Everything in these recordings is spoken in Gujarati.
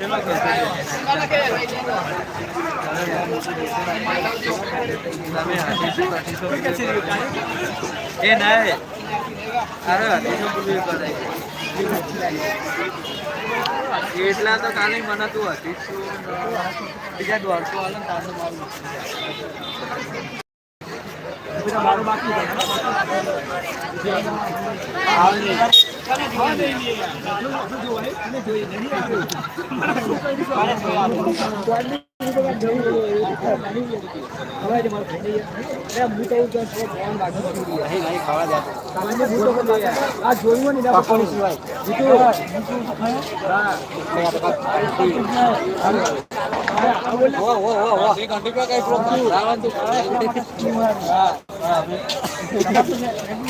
મોતી ના ના તો એ નહીં પેલા તો બીજા હતો માર લે મારું જોઈ લે લે પ્રોબ્લેમ મને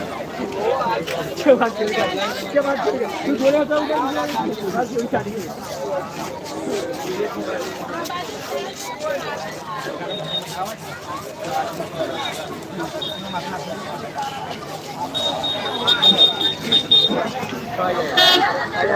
તું હસીશું બીજા દોઢસો વાળા ને તારસો મારું મારું બાકી આ જોયું ને પપ્પાની સિવાય કે વાત કરી કે વાત કરી તું